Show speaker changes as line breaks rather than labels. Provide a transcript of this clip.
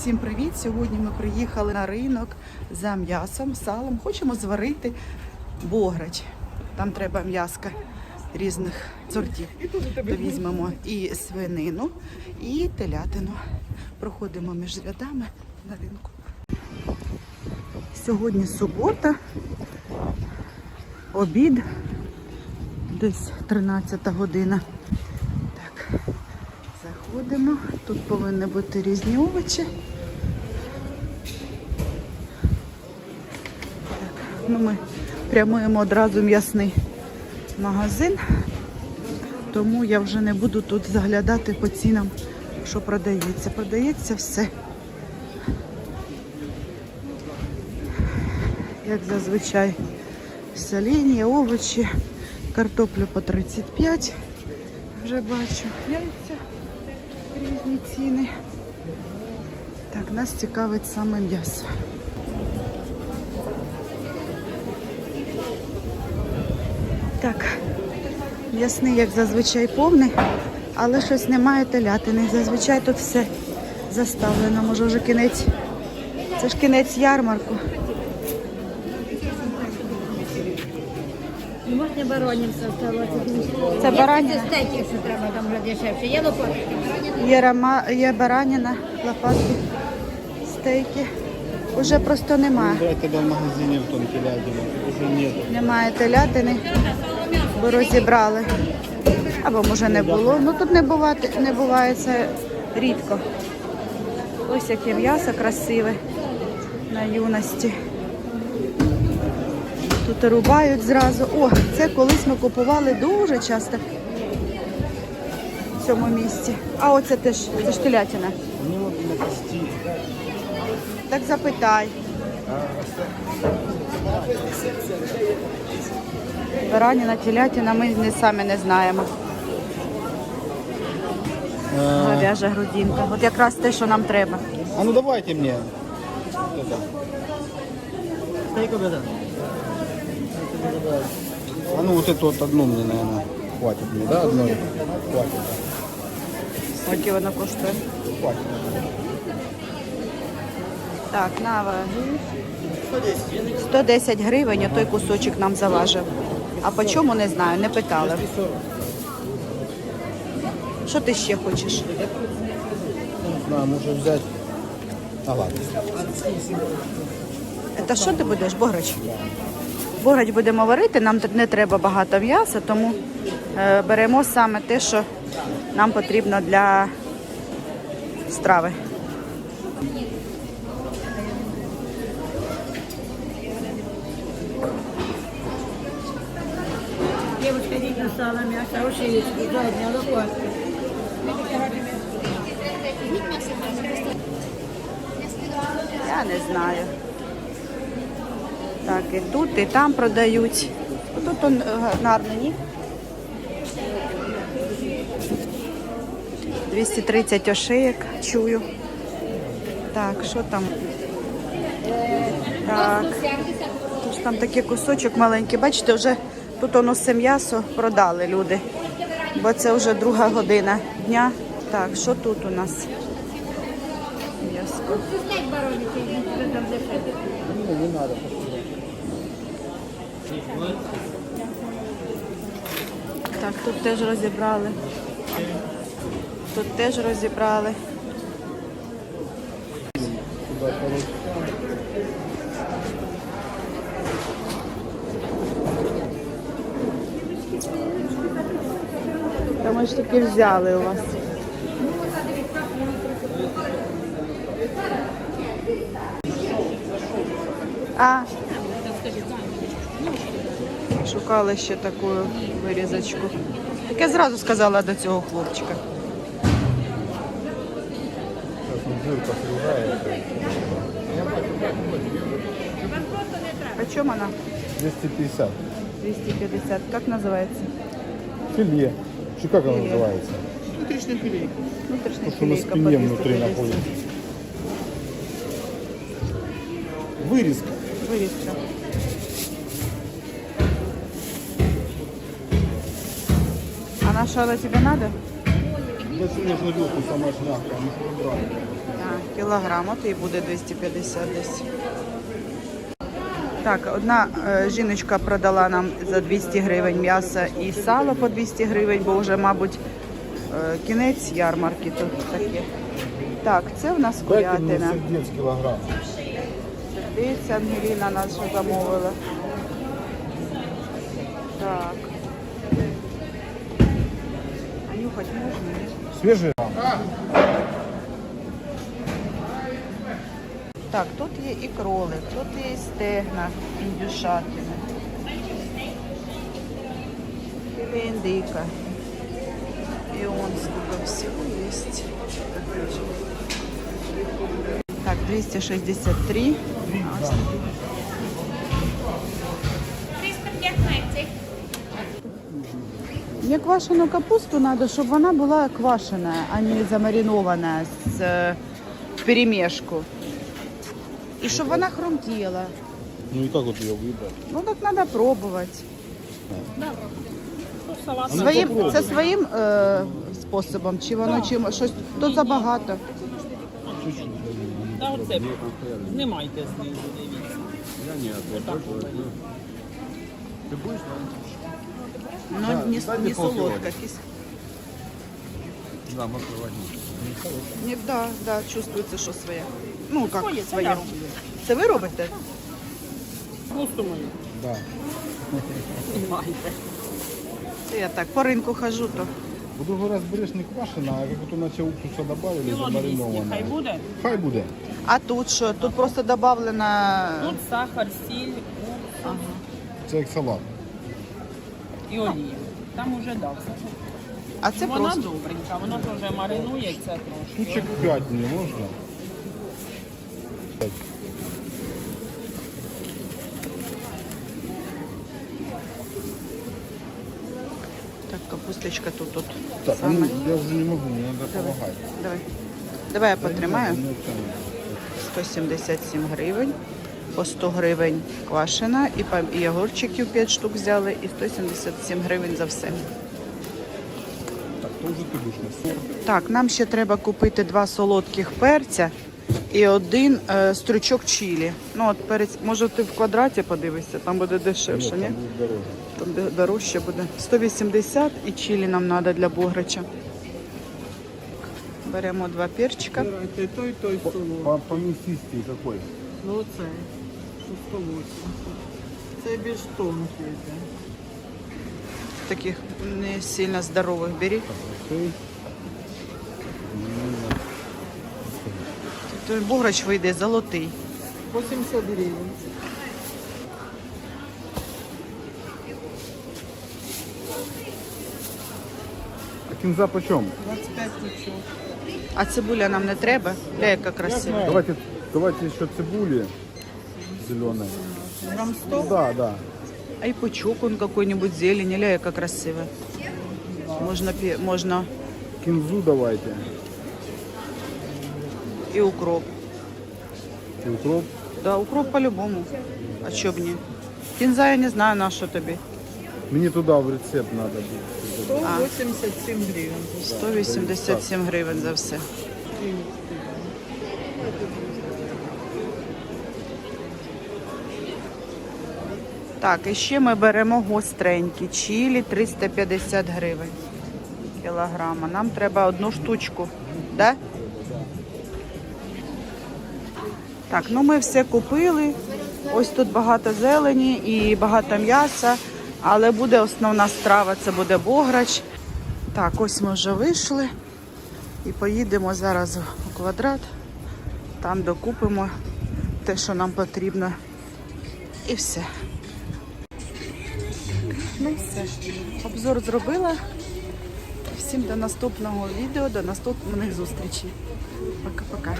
Всім привіт! Сьогодні ми приїхали на ринок за м'ясом, салом. Хочемо зварити бограч. Там треба м'яска різних сортів. То візьмемо і свинину, і телятину. Проходимо між рядами на ринку. Сьогодні субота, обід, десь 13 година. Так, заходимо. Тут повинні бути різні овочі. Ну ми прямуємо одразу м'ясний магазин, тому я вже не буду тут заглядати по цінам, що продається. Продається все. Як зазвичай, соління, овочі, картоплю по 35. Вже бачу. Яйця різні ціни. Так, нас цікавить саме м'ясо. Так, м'ясний, як зазвичай, повний, але щось немає телятини. Зазвичай тут все заставлено. Може вже кінець. Це ж кінець ярмарку.
Можна баронівця ставити.
Це баранина.
Це стейки, що треба там вже дешевше. Є лопатки.
Є, рама, є баранина, лопатки, стейки. Уже просто немає.
Брать тогда в магазине в том телятину. Уже нету.
Немає телятини, бо розібрали. Або може не було. Ну тут не буває, не буває це рідко. Ось яке м'ясо красиве на юності. Тут рубають зразу. О, це колись ми купували дуже часто в цьому місці. А оце теж це ж телятина. Так запитай. Бараніна, телятина, ми не самі не знаємо. Говяжа грудинка. От якраз те, що нам треба.
А ну давайте это. А ну вот эту вот одну мне, наверное, хватит мне, да, одной? Хватит, да.
Скільки вона коштує?
Хватит.
Так, на ваги. 110 гривень, той кусочок нам заважив. А по чому не знаю, не питали. Що ти ще хочеш?
На, можно взять. А ладно.
Це що ти будеш, бограч? Бограч будемо варити, нам не треба багато м'яса, тому е, беремо саме те, що нам потрібно для страви.
Йдіть на сало, м'ясо, ошиєчки, задня, лопатки.
Я не знаю. Так, і тут, і там продають. Тут он гарно, ні? 230 ошиєк, чую. Так, що там? Так. Тож там такий кусочок маленький. Бачите, вже тут воно все м'ясо продали люди. Бо це вже друга година дня. Так, що тут у нас?
Не.
Так, тут теж розібрали. Тут теж розібрали. Та ми ж таки взяли у вас. А. Шукали ще таку вирізочку. Так я зразу сказала до цього хлопчика. По чому вона?
250.
250. Як називається?
Филе. Что как оно
Филе.
называется?
Внутрішня
То, что на
філейка по
спине внутри
250.
находится. Вырезка.
Вирізка. А на що вона тебе треба?
Да, нужно вилку, самая ж мягкая, мы же выбрали.
А, кіло кілограм, от і буде 250 десь. Так, одна е, жіночка продала нам за 200 гривень м'ясо і сало по 200 гривень, бо вже, мабуть, е, кінець ярмарки тут таке. Так, це в нас курятина. Дивіться, Ангеліна нас вже замовила. Так. А нюхать можна? ні? Так, тут є і кролик, тут є і стегна, індюшатина. І індика. І он сколько всего есть. Так, 263. А, ось такі.
315.
Мне квашеную капусту надо, чтобы вона была квашеная, а не замаринованная с э, вперемешку. И чтобы вона хрумтела.
Ну и как вот ее выбрать?
Ну так надо пробовать.
Ну,
Своїм,
попробуй.
це своїм е, способом, чи воно чим щось тут забагато.
Та оце знімайте знизу, дивіться.
Ну, не, не солодка. Кис...
Да, можно возьму.
Не, да, да, чувствується, що своє. Ну, як
Своє, це
своє. Це ви робите?
Просто мою.
Да.
Знімайте.
Це я так по ринку хожу, то
В другой раз берешь не квашеная, а как вот иначе уксуса добавили,
Кіло 200, хай буде.
Хай буде.
А тут що? Тут просто додавлена.
Тут сахар, сіль
Це як салат.
і олія. Там уже дав.
А це
вона
просто.
добренька, вона теж маринується трошки.
Штучек 5 не можна.
Так, капусточка тут. тут.
Так, ну, я вже не можу, мені треба
Давай.
допомагати.
Давай. Давай я потримаю.
Ну, це не.
177 гривень. По 100 гривень квашена і, пам- і огурчиків 5 штук взяли, і 177 гривень за все.
Так, то вже ти будеш на сорок.
Так, нам ще треба купити два солодких перця і один е, стручок чилі. Ну, от перець, може ти в квадраті подивишся, там буде дешевше, ні?
Там буде.
Там де- дорожче буде. 180 і чилі нам треба для бограча. Беремо два перчика.
Той, той, той
По, по мясистей какой?
Ну це 180. Це більш тонкий.
Таких не сильно здорових беріть.
Окей.
Той бограч вийде золотий.
80 гривень.
А кінза почем?
25 тичок.
А цибуля нам не треба. Ля, яка красива.
Давайте, давайте еще цибули зеленой.
Грам 100.
Да, да.
А і пучок он какой-нибудь зелень, ля, яка красива. Можна, пі- можна
Кинзу давайте.
І укроп.
И укроп.
Да, укроп по-любому. А чо б ні? Кінза я не знаю, на що тобі.
Мне туда в рецепт надо будет.
187 гривень.
187 гривень за все. Так, і ще ми беремо гостренькі чилі 350 гривень кілограма. Нам треба одну штучку, да? Так, ну ми все купили. Ось тут багато зелені і багато м'яса, але буде основна страва, це буде бограч. Так, ось ми вже вийшли і поїдемо зараз у квадрат. Там докупимо те, що нам потрібно. І все. Ну все. Обзор зробила. Всім до наступного відео, до наступних зустрічей. Пока-пока.